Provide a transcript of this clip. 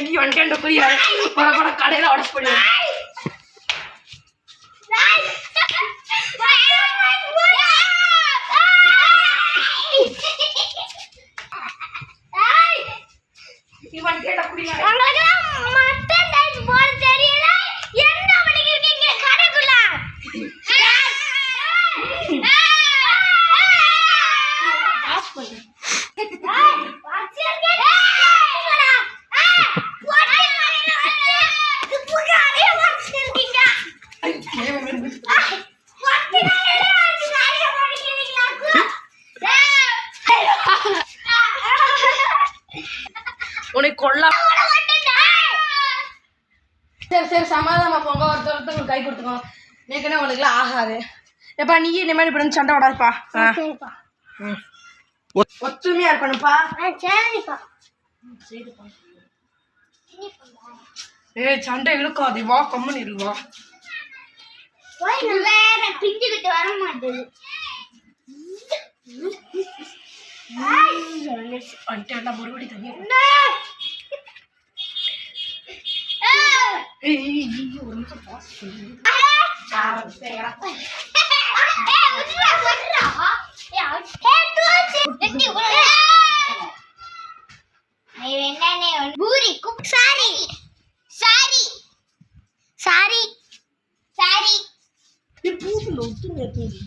வாங்கி வந்துட்டு புரியா போட போட கடையில உடச்சு போடுவேன் இவன் கேட்ட உனக்கு கொல்ல. சரி சரி சமாதானமா போங்க. ஒருத்தர் ஒருத்தவங்க கை கொடுத்துக்கோங்க நேக்கனே உனக்குலாம் ஆகாது. எப்பா நீ இந்த மாதிரி இப்படி வந்து சண்டை விடாதுப்பா. ஒத்துமையா இருக்கணும்ப்பா. ஏய் சண்டை இழுக்காது வா கம்முன்னு இரு வா. வேற பிஞ்சுக்கிட்டு வர மாட்டேது வந்துட்டேன்டா மறுபடி தண்ணி ஒரு நிமிஷம் பாஸ் பண்ணு. ஏய், விட்றா, விட்றா. ஏய், ஏய், தூச்சு. வெட்டி விடு. ஐயோ, என்னண்ணே, puri cook sorry sorry sorry sorry பூவில் ஒத்துமையா தூங்கி